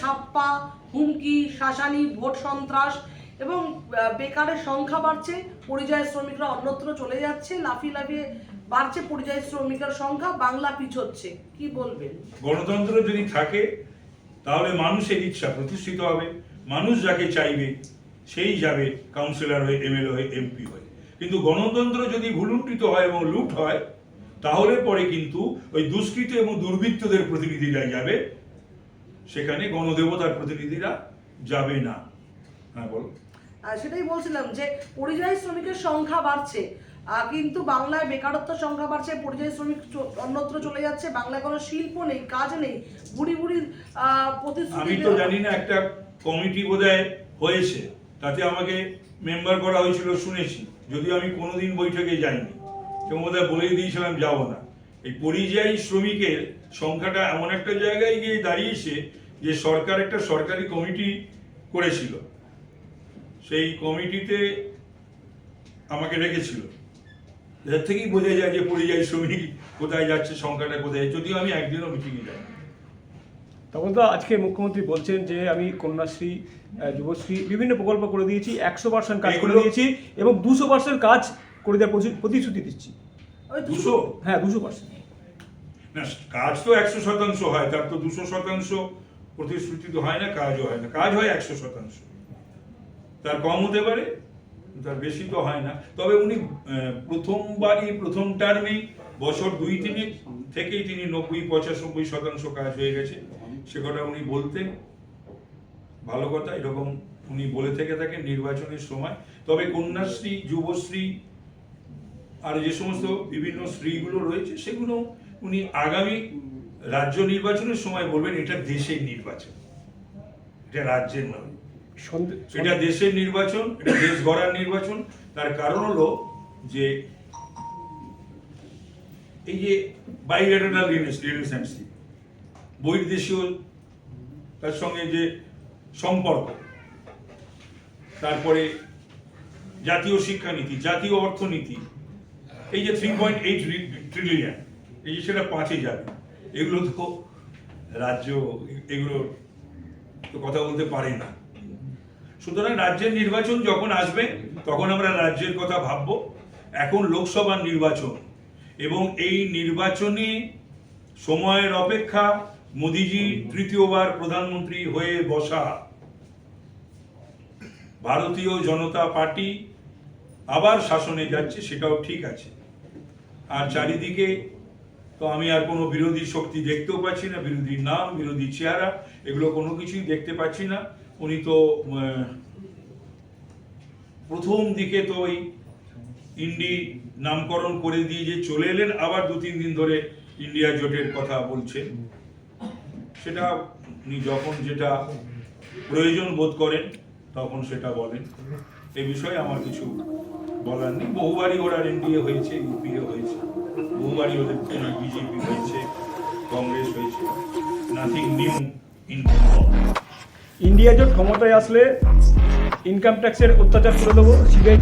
ছাপ্পা, হুমকি, শাসানি, ভোট সন্ত্রাস এবং বেকারের সংখ্যা বাড়ছে, পরিযায়ী শ্রমিকরা অন্যত্র চলে যাচ্ছে, লাফিয়ে লাফিয়ে বাড়ছে পরিযায়ী শ্রমিকের সংখ্যা, বাংলা পিছোচ্ছে। কি বলবেন? গণতন্ত্র যদি থাকে, তাহলে মানুষের ইচ্ছা প্রতিষ্ঠিত হবে। মানুষ যাকে চাইবে, সেই যাবে কাউন্সিলর হয়ে, এমএলএ হয়ে, এমপি হয়ে। কিন্তু গণতন্ত্র যদি ভুলুণ্ঠিত হয় এবং লুট হয়, তাহলে পরে কিন্তু ওই দুষ্কৃত এবং দুর্বৃত্তদের প্রতিনিধিরা যাবে। সেখানে গণদেবতার প্রতিনিধিরা যাবে না। হ্যাঁ বলো। সেটাই বলছিলাম যে পরিযায়ী শ্রমিকের সংখ্যা বাড়ছে। কিন্তু বাংলায় বেকারত্ব সংখ্যা বাড়ছে পরিযায়ী শ্রমিক অন্যত্র চলে যাচ্ছে বাংলায় কোনো শিল্প নেই কাজ নেই বুড়ি বুড়ি আমি তো জানি না একটা কমিটি বোধহয় হয়েছে তাতে আমাকে মেম্বার করা হয়েছিল শুনেছি। যদিও আমি কোনোদিন বৈঠকে যাইনি। এবং বোধহয় বলেই দিয়েছিলাম যাব না। এই পরিযায়ী শ্রমিকের সংখ্যাটা এমন একটা জায়গায় গিয়ে দাঁড়িয়েছে যে সরকার একটা সরকারি কমিটি করেছিল। সেই কমিটিতে আমাকে রেখেছিল। এর থেকেই বোঝা যায় যে পরিযায়ী শ্রমিক কোথায় যাচ্ছে সংখ্যাটা কোথায় যদিও আমি একদিনও মিটিংয়ে যাই তখন তো আজকে মুখ্যমন্ত্রী বলছেন যে আমি কন্যাশ্রী যুবশ্রী বিভিন্ন প্রকল্প করে দিয়েছি একশো পার্সেন্ট কাজ করে দিয়েছি এবং দুশো পার্সেন্ট কাজ করে দেওয়ার প্রতিশ্রুতি দিচ্ছি। দুশো? হ্যাঁ দুশো পার্সেন্ট না, কাজ তো একশো শতাংশ হয়, তার তো দুশো শতাংশ প্রতিশ্রুতি তো হয় না, কাজও হয় না। কাজ হয় একশো শতাংশ। তার কম হতে পারে, তার বেশি তো হয় না। তবে উনি প্রথমবারই, প্রথম টার্মেই বছর দুই তিনে থেকেই তিনি নব্বই, পঁচানব্বই শতাংশ কাজ হয়ে গেছে। সে কথা উনি বলতেন। ভালো কথা, এরকম উনি বলে থেকে থাকেন নির্বাচনের সময়। তবে কন্যাশ্রী, যুবশ্রী, আর যে সমস্ত বিভিন্ন স্ত্রীগুলো রয়েছে, সেগুলো উনি আগামী রাজ্য নির্বাচনের সময় বলবেন এটা দেশের নির্বাচন। এটা রাজ্যের নয়। এটা দেশের নির্বাচন এটা দেশ গড়ার নির্বাচন। তার কারণ হলো যে এই যে বাইলেটারাল রিলেশনশিপ বৈদেশীয় তার সঙ্গে যে সম্পর্ক তারপরে জাতীয় শিক্ষানীতি জাতীয় অর্থনীতি এই যে থ্রি পয়েন্ট এইট ট্রিলিয়ন এই যে সেটা পাঁচে যাবে এগুলো তো রাজ্য, এগুলো তো কথা বলতে পারে না। সুতরাং রাজ্যের নির্বাচন যখন আসবে, তখন আমরা রাজ্যের কথা ভাবব। এখন লোকসভার নির্বাচন, এবং এই নির্বাচনে সময়ের অপেক্ষা মোদিজি তৃতীয়বার প্রধানমন্ত্রী হয়ে বসা ভারতীয় জনতা পার্টি আবার শাসনে যাচ্ছে, সেটাও ঠিক আছে। আর চারিদিকে তো আমি আর কোনো বিরোধী শক্তি দেখতেও পাচ্ছি না, বিরোধী নাম, বিরোধী চেহারা, এগুলো কোনো কিছুই দেখতে পাচ্ছি না। উনি তো প্রথম দিকে তো ওই ইন্ডি নামকরণ করে দিয়ে যে চলে এলেন, আবার দু তিন দিন ধরে ইন্ডিয়া জোটের কথা বলছেন সেটা উনি যখন যেটা প্রয়োজন বোধ করেন, তখন সেটা বলেন। এ বিষয়ে আমার কিছু বলার নেই। বহুবারই ওরা এনডিএ হয়েছে ইউপিএ হয়েছে। বহুবারই ওদের বিজেপি হয়েছে, কংগ্রেস হয়েছে নাথিং নিউ ইন ইন্ডিয়া জোট ক্ষমতায় আসলে ইনকাম ট্যাক্সের অত্যাচার করে দেবো, সিবিআই